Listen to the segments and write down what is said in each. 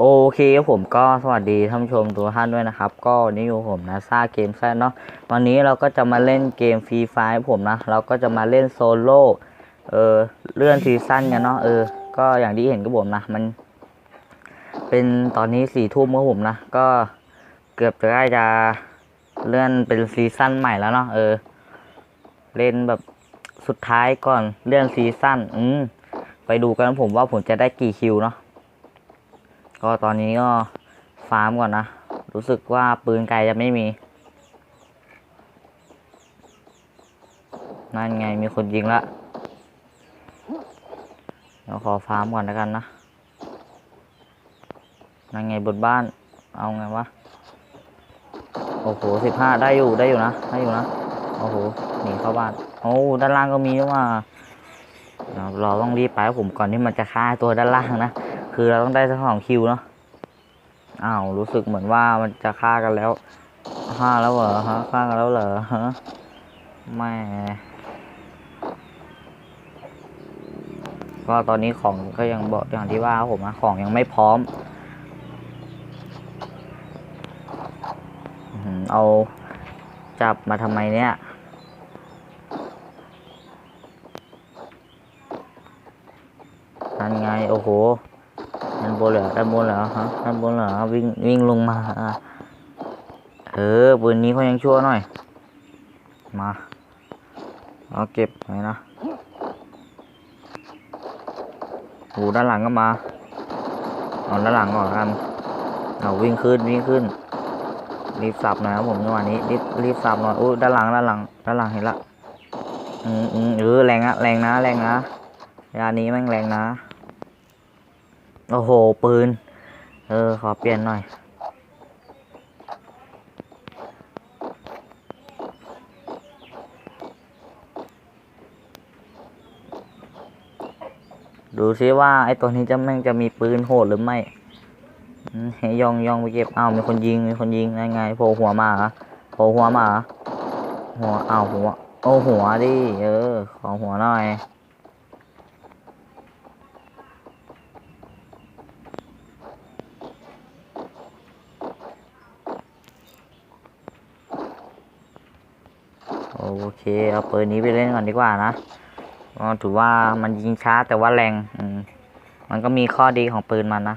โอเคครับผมก็สวัสดีท่านผู้ชมทุกท่านด้วยนะครับ ก็นนี้อยู่ผมนะซ่าเกมแซดเนาะวันนี้เราก็จะมาเล่นเกมฟรีไฟผมนะ เราก็จะมาเล่นโซโล่เออเลื่อนซีซั่นกันเนาะเออ ก็อย่างที่เห็นกับผมนะ มัน เป็นตอนนี้สี่ทุ่มครับผมนะ ก็เกือบจะใกล้จะเลื่อนเป็นซีซั่นใหม่แล้วเนาะเออ เล่นแบบสุดท้ายก่อนเลื่อนซีซั่นอืมไปดูกันผมว่าผมจะได้กี่คิวเนาะ ก็ตอนนี้ก็ฟาร์มก่อนนะ รู้สึกว่าปืนไกลจะไม่มี นั่นไงมีคนยิงละเดี๋ยวขอฟาร์มก่อนแล้วกันนะ นั่นไงบนบ้าน เอาไงวะ โอ้โหสิบห้าได้อยู่ได้อยู่นะ ได้อยู่นะ โอ้โหหนีเข้าบ้าน โอ้ด้านล่างก็มีด้วยว่า เราเราต้องรีบไปผมก่อนที่มันจะฆ่าตัวด้านล่างนะ คือเราต้องได้ทั้งสองคิวเนาะอ้าวรู้สึกเหมือนว่ามันจะฆ่ากันแล้วฆ่าแล้วเหรอฮะฆ่ากันแล้วเหรอฮะแม่ก็ตอนนี้ของก็ยังบอกอย่างที่ว่าผมนะของยังไม่พร้อม เอาจับมาทำไมเนี่ย นั่นไง โอ้โห ด้านบนเหรอด้านบนเหรอฮะด้านบนเหรอวิ่งวิ่งลงมาเออปืนนี้เขายังชั่วหน่อย มาเอาเก็บไว้นะโอ้ด้านหลังก็มาเอาด้านหลังก่อนกันเอาวิ่งขึ้นวิ่งขึ้นรีบสับหน่อยครับผมจังหวะนี้รีบรีบสับหน่อยโอ้ด้านหลังด้านหลังด้านหลังเห็นละอืมอืมเออแรงอะแรงนะแรงนะยานี้แม่งแรงนะ โอ้โห ปืน เออ ขอเปลี่ยนหน่อย ดูซิว่า ไอ้ตัวนี้จะแม่งจะมีปืนโหดหรือไม่อืมให้ยองยองไปเก็บ อ้าว มีคนยิง มีคนยิงยังไงโผล่หัวมาเหรอโผล่หัวมาหัว อ้าวหัว โอ้หัวดิ เออ ขอหัวหน่อย โอเค เอาปืนนี้ไปเล่นก่อนดีกว่านะถือว่ามันยิงช้าแต่ว่าแรงอืมันก็มีข้อดีของปืนมันนะ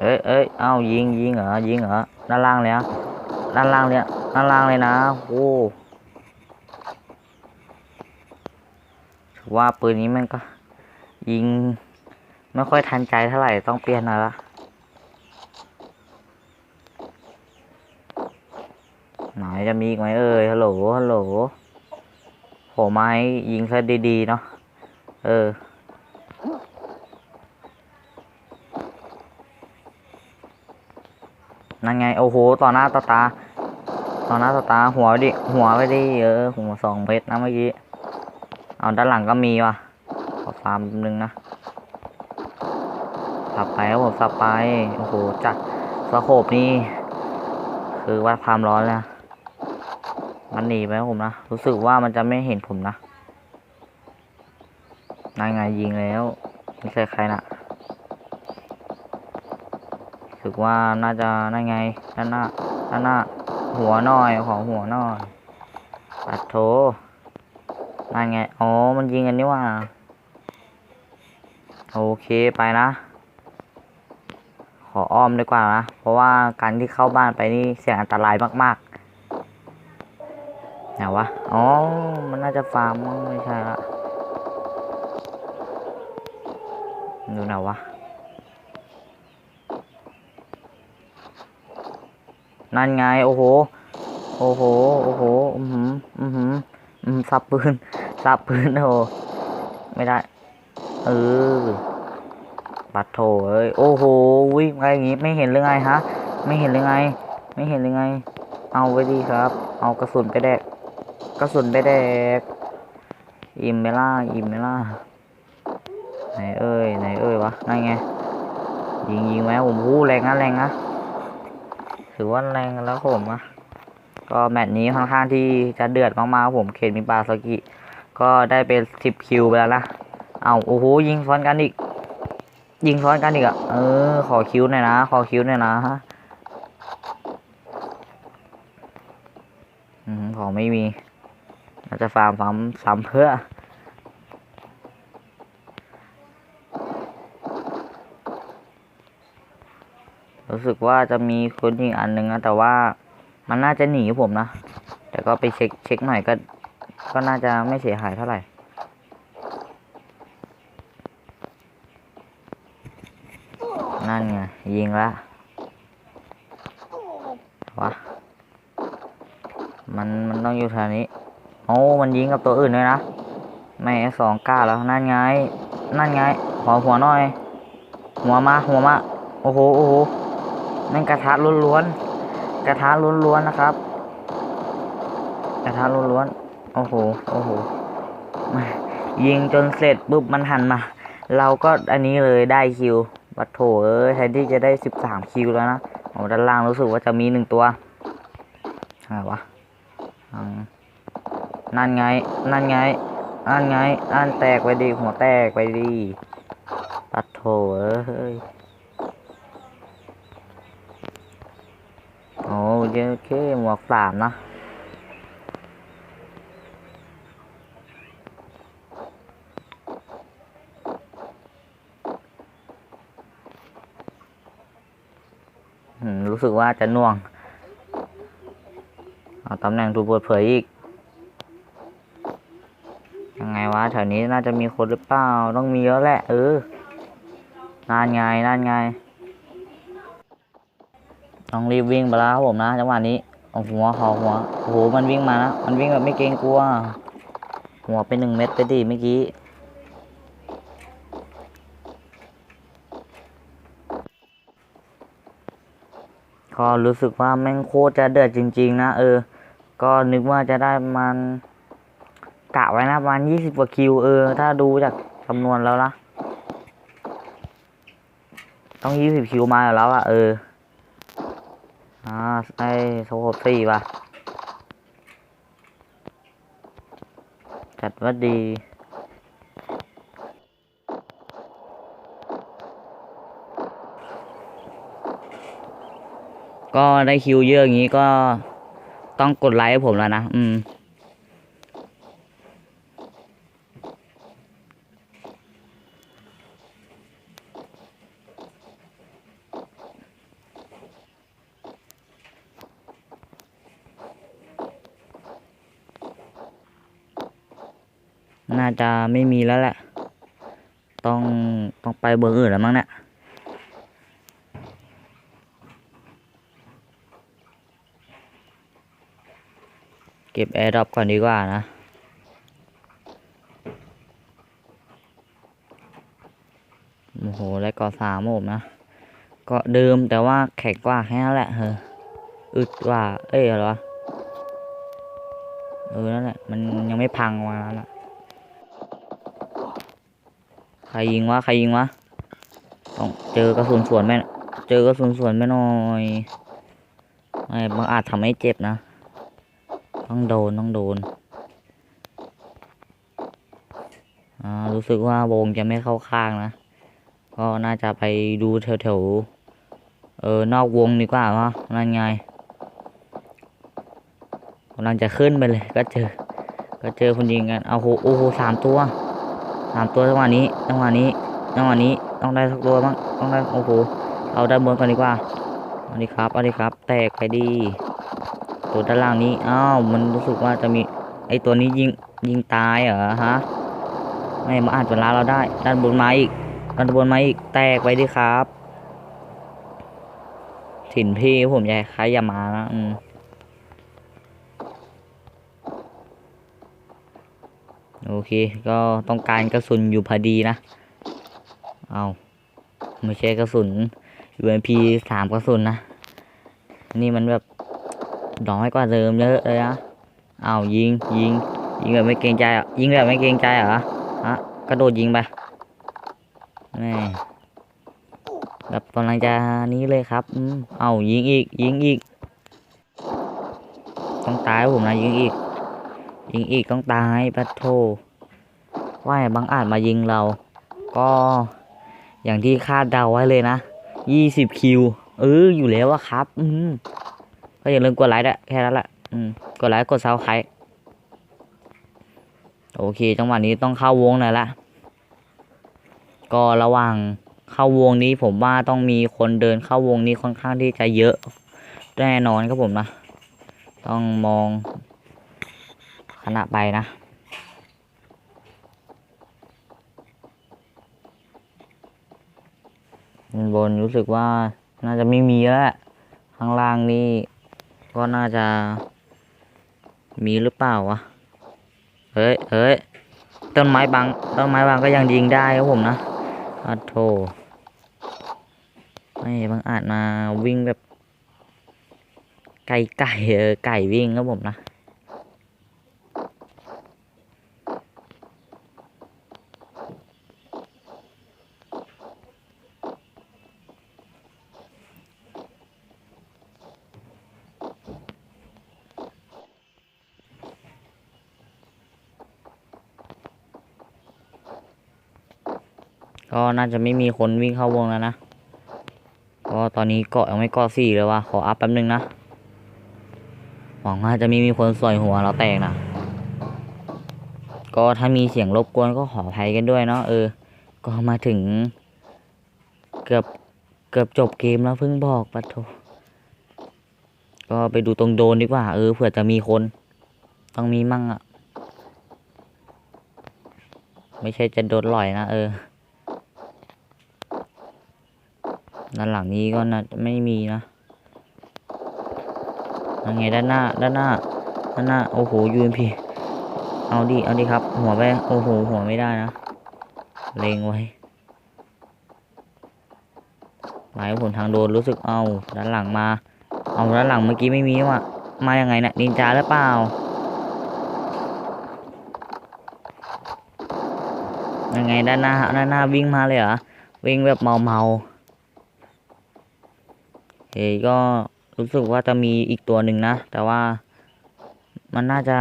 เอ้ยเอ้ยเอ้ายิงยิงเหรอ ยิงเหรอ ด้านล่างเลยนะด้านล่างเลยอะด้านล่างเลยนะ โอ้ถือว่าปืนนี้มันก็ ยิง ไม่ค่อยทันใจเท่าไหร่ต้องเปลี่ยนหน่อยละ ไหน จะมีอีกไหมเอ่ยฮัลโหลฮัลโหลโหไม้ยิงซะดีๆเนาะเออ นั่นไง โอ้โห ต่อหน้าต่อตา ต่อหน้าต่อตา หัวดิ หัวไปดิ เออ หัวสองเม็ดนะเมื่อกี้ เอาด้านหลังก็มีว่ะ ขอฟาร์มนึงนะ สับไปครับผมสับไป โอ้โห จัดสโคบนี่ คือวัดความร้อนแล้ว มันหนีไปผมนะ รู้สึกว่ามันจะไม่เห็นผมนะนายไงยิงแล้วไม่ใช่ใครนะรู้สึกว่าน่าจะนั่นไงด้านหน้าด้านหน้า หัวหน่อยของหัวหน่อยปัดโถนั่นไงอ๋อมันยิงกันนี่ว่า โอเคไปนะ ขออ้อมดีกว่านะ เพราะว่าการที่เข้าบ้านไปนี่เสี่ยงอันตรายมาก ๆ วะ อ๋อ มันน่าจะฟาร์มมั้งไม่ใช่ละดูไหนวะ นั่นไง โอ้โห โอ้โห โอ้โห อือหือ อือหือ อืมสับปืน สับปืน โอ้ไม่ได้ เออปัดโถเอ้ย โอ้โห วิ่งอะไรอย่างงี้ ไม่เห็นหรือไงฮะ ไม่เห็นหรือไง ไม่เห็นหรือไง เอาไว้ดีครับ เอากระสุนไปแดก กระสุนไปแดกอิ่มไหมล่ะอิ่มไหมล่ะไหนเอ้ยไหนเอ้ยวะนั่นไงยิงยิงไหมผมพูแรงนะแรงนะถือว่าแรงแล้วผมอะก็แมตช์นี้ค่อนข้างที่จะเดือดมากๆผมเคนมิปาสกิก็ได้เป็นสิบคิวไปแล้วนะเอาโอ้โหยิงซ้อนกันอีก ยิงซ้อนกันอีกอะเออขอคิวหน่อยนะขอคิวหน่อยนะอืมของไม่มี เราจะฟาร์มฟาร์มซ้ำเพื่อ รู้สึกว่าจะมีคนอีกอันหนึ่งนะแต่ว่ามันน่าจะหนีผมนะ แต่ก็ไปเช็คเช็คหน่อยก็ ก็น่าจะไม่เสียหายเท่าไหร่นั่นไงยิงละวะมันมันต้องอยู่แถวนี้ อ้มันยิงกับตัวอื่นด้วยนะไม่สองก้าแล้วนั่นไง นั่นไงขอหัวหน่อย หัวมาหัวมาโอ้โหโอ้โหนั่นกระทะล้วนๆกระทะล้วนๆนะครับ กระทะล้วนๆโอ้โหโอ้โหยิงจนเสร็จปุ๊บมันหันมา เราก็อันนี้เลยได้คิวบัตโถเอ้ยแทนที่จะได้สิบสามคิวแล้วนะโอ้ด้านล่างรู้สึกว่าจะมีหนึ่งตัวอะไรวะอืม นั่นไง นั่นไงนั่นไงอันแตกไปดีหัวแตกไปดีปัดโถเอ้ยโอ้เยอเคหมวกสามนะรู้สึกว่าจะน่วง เอาตำแหน่งถูกเปิดเผยอีก ยังไงวะแถวนี้น่าจะมีคนหรือเปล่า ต้องมีแล้วแหละ เออนั่นไงนั่นไง ต้องรีบวิ่งไปแล้วครับผมนะจังหวะนี้เอาหัวขอหัวโอ้โหมันวิ่งมานะ มันวิ่งแบบไม่เกรงกลัว หัวไปหนึ่งเม็ดไปดิเมื่อกี้ก็รู้สึกว่าแม่งโคตรจะเดือดจริง ๆ นะ เออ ก็นึกว่าจะได้มัน กะไว้นะประมาณยี่สิบกว่าคิวเออ ถ้าดูจากจำนวนแล้วนะต้องยี่สิบคิวมาอยู่แล้วอะเอออ่าไอ้โซโคบสี่ป่ะจัดว่าดีก็ได้คิวเยอะอย่างนี้ก็ต้องกดไลค์ให้ผมแล้วนะ อืม จะไม่มีแล้วแหละ ต้องต้องไปเบอร์อื่นแล้วมั้งเนี่ยเก็บแอร์ดรอปก่อนดีกว่านะโอ้โหได้กอสามผมนะก็เดิมแต่ว่าแข็งกว่าแค่นั้นแหละเอออึดกว่า เอ้ยอะไรวะเออนั่นแหละ มันยังไม่พังมาแล้วนะ ใครยิงวะใครยิงวะต้องเจอกระสุนสวนไหมเจอกระสุนสวนไม่หน่อยไม่บางอาจทำให้เจ็บนะ ต้องโดนต้องโดนอ่ารู้สึกว่าวงจะไม่เข้าข้างนะ ก็น่าจะไปดูแถวๆเออนอกวงดีกว่าวะนั่นไงกำลังจะขึ้นไปเลยก็เจอ ก็เจอคนยิงกันเอาโหโอ้โหสามตัว สามตัวจังหวะนี้จังหวะนี้จังหวะนี้ต้องได้สักตัวบ้างต้องได้โอ้โหเอาด้านบนก่อนดีกว่าเอาดีครับเอาดีครับ แตกไปดี ตัวด้านล่างนี้อ้าวมันรู้สึกว่าจะมีไอตัวนี้ยิงยิงตายเหรอฮะไม่มาอ่าจจะล้าเราได้ ด้านบนมาอีกด้านบนมาอีกแตกไปดีครับ ถิ่นพี่ผมอยากให้ใครอย่ามานะอืม โอเค ก็ต้องการกระสุนอยู่พอดีนะ เอาไม่ใช่กระสุน UMP สามกระสุนนะ นี่มันแบบน้อยกว่าเดิมเยอะเลยนะเอายิงยิงยิงแบบไม่เกรงใจอะยิงแบบไม่เกรงใจเหรอฮะกระโดดยิงไปแม่แบบกำลังจะนี้เลยครับเอายิงอีกยิงอีก ต้องตายผมนะยิงอีก ยิงอีกต้องตายปะโทว่าบางอาจมายิงเรา ก็อย่างที่คาดเดาไว้เลยนะยี่สิบคิว เออ อยู่แล้วอะครับ อืมก็อย่าลืมกดไลค์ด้วยแค่นั้นแหละ อืม กดไลค์ กดซับสไครต์โอเค จังหวะนี้ต้องเข้าวงหน่อยละ ก็ระหว่างเข้าวงนี้ผมว่าต้องมีคนเดินเข้าวงนี้ค่อนข้างที่จะเยอะ แน่นอนครับผมนะ ต้องมอง ขณะไปนะ บนรู้สึกว่าน่าจะไม่มีแล้วข้างล่างนี่ก็น่าจะมีหรือเปล่าวะ เฮ้ยเฮ้ย ต้นไม้บาง ต้นไม้บางก็ยังยิงได้ครับผมนะอัดโทไม่บางอาจมาวิ่งแบบ ไก่ไก่เออไก่วิ่งครับผมนะ ก็ น่าจะไม่มีคนวิ่งเข้าวงแล้วนะก็ตอนนี้เกาะยังไม่เกาะสี่เลยว่ะขออัพแป๊บนึงนะหวังว่าจะไม่มีคนสอยหัวเราแตกนะก็ถ้ามีเสียงรบกวนก็ขออภัยกันด้วยเนาะเออ ก็มาถึง เกือบเกือบจบเกมแล้วเพิ่งบอกปะโถก็ไปดูตรงโดนดีกว่า เออเผื่อจะมีคน ต้องมีมั่งอะไม่ใช่จะโดนลอยนะเออ ด้านหลังนี้ก็น่าจะไม่มีนะยังไงด้านหน้า ด้านหน้า ด้านหน้า โอ้โห UMP เอาดิ เอาดิครับ หัวไปโอ้โห หัวไม่ได้นะ เลงไว้ หมายผลทางโดนรู้สึกเอา ด้านหลังมา เอาด้านหลังเมื่อกี้ไม่มีว่ะ มายังไงเนะี่ยนินจาหรือเปล่า ยังไงด้านหน้า ด้านหน้าวิ่งมาเลยเหรอ วิ่งแบบเมาเมาๆ เฮ้ยก็รู้สึกว่าจะมีอีกตัวหนึ่งนะ แต่ว่ามันน่าจะ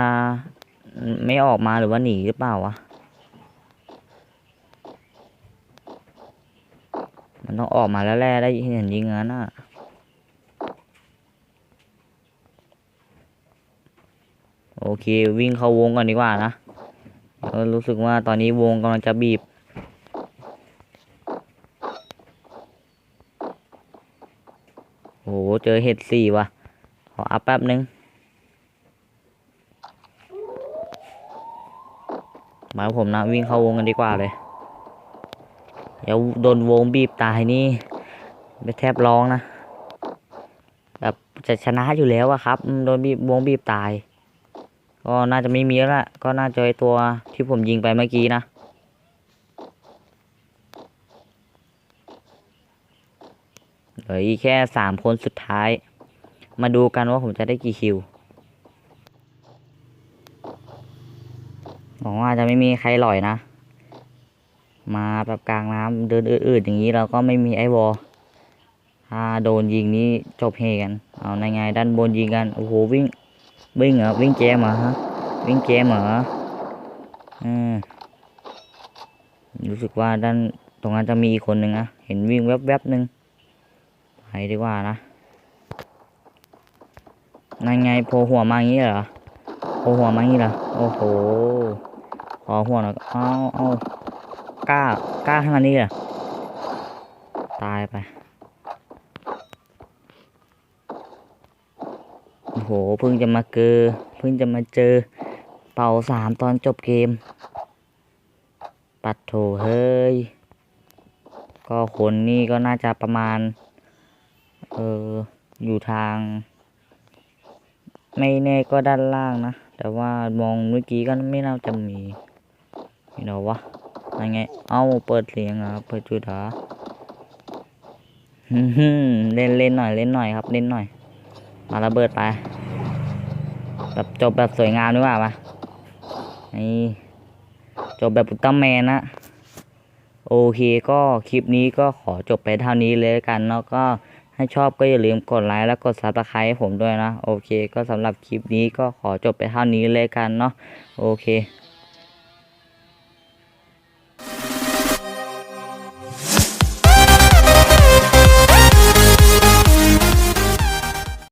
ไม่ออกมาหรือว่าหนีหรือเปล่าวะ มันต้องออกมาแล้วแร่ได้เห็นยิงงั้นอะโอเควิ่งเข้าวงก่อนดีกว่านะเออรู้สึกว่าตอนนี้วงกำลังจะบีบ โอ้โห เจอเห็ดสี่ว่ะ ขออัพแป๊บนึง มาผมนะ วิ่งเข้าวงกันดีกว่าเลย เดี๋ยวโดนวงบีบตายนี่ไปแทบร้องนะ แบบจะชนะอยู่แล้วอะครับ โดนบีบวงบีบตาย ก็น่าจะไม่มีแล้วล่ะ ก็น่าจะไอตัวที่ผมยิงไปเมื่อกี้นะ เห ลืออีกแค่สามคนสุดท้าย มาดูกันว่าผมจะได้กี่คิวหวังว่าจะไม่มีใครหล่อยนะ มาแบบกลางน้ำเดินอืดๆอย่างนี้เราก็ไม่มีไอวอลถ้าโดนยิงนี้จบเฮกัน เอาในไงด้านบนยิงกัน โอ้โหวิ่งวิ่งเหรอวิ่งแจมเหรอฮะวิ่งแจมเหรออืมรู้สึกว่าด้านตรงนั้นจะมีอีกคนหนึ่งนะเห็นวิ่งแวบๆหนึ่ง ไปดีกว่านะนั่นไงโผล่หัวมาอย่างนี้เหรอโผล่หัวมาอย่างนี้เหรอโอ้โหขอหัวหน่อยเอาเอากล้ากล้าขนาดนี้เหรอตายไปโอ้โหเพิ่งจะมาเจอเพิ่งจะมาเจอเป่าสามตอนจบเกม ปัดโถเฮ้ย ก็คนนี่ก็น่าจะประมาณ เอออยู่ทาง ไม่แน่ก็ด้านล่างนะ แต่ว่ามองเมื่อกี้ก็ไม่น่าจะมีนี่เหรอวะยังไง เอาเปิดเสียงอะเปิดจุดหรอฮึ่มเล่นเล่นหน่อยเล่นหน่อยครับ เล่นหน่อย มาระเบิดไปแบบจบแบบสวยงามดีกว่าปะนี่จบแบบอุลตร้าแมนนะ โอเคก็คลิปนี้ก็ขอจบไปเท่านี้เลยกันเนาะก็ ถ้าชอบก็อย่าลืมกดไลค์และกดซับสไครต์ให้ผมด้วยนะ โอเค ก็สำหรับคลิปนี้ก็ขอจบไปเท่านี้เลยกันเนาะโอเค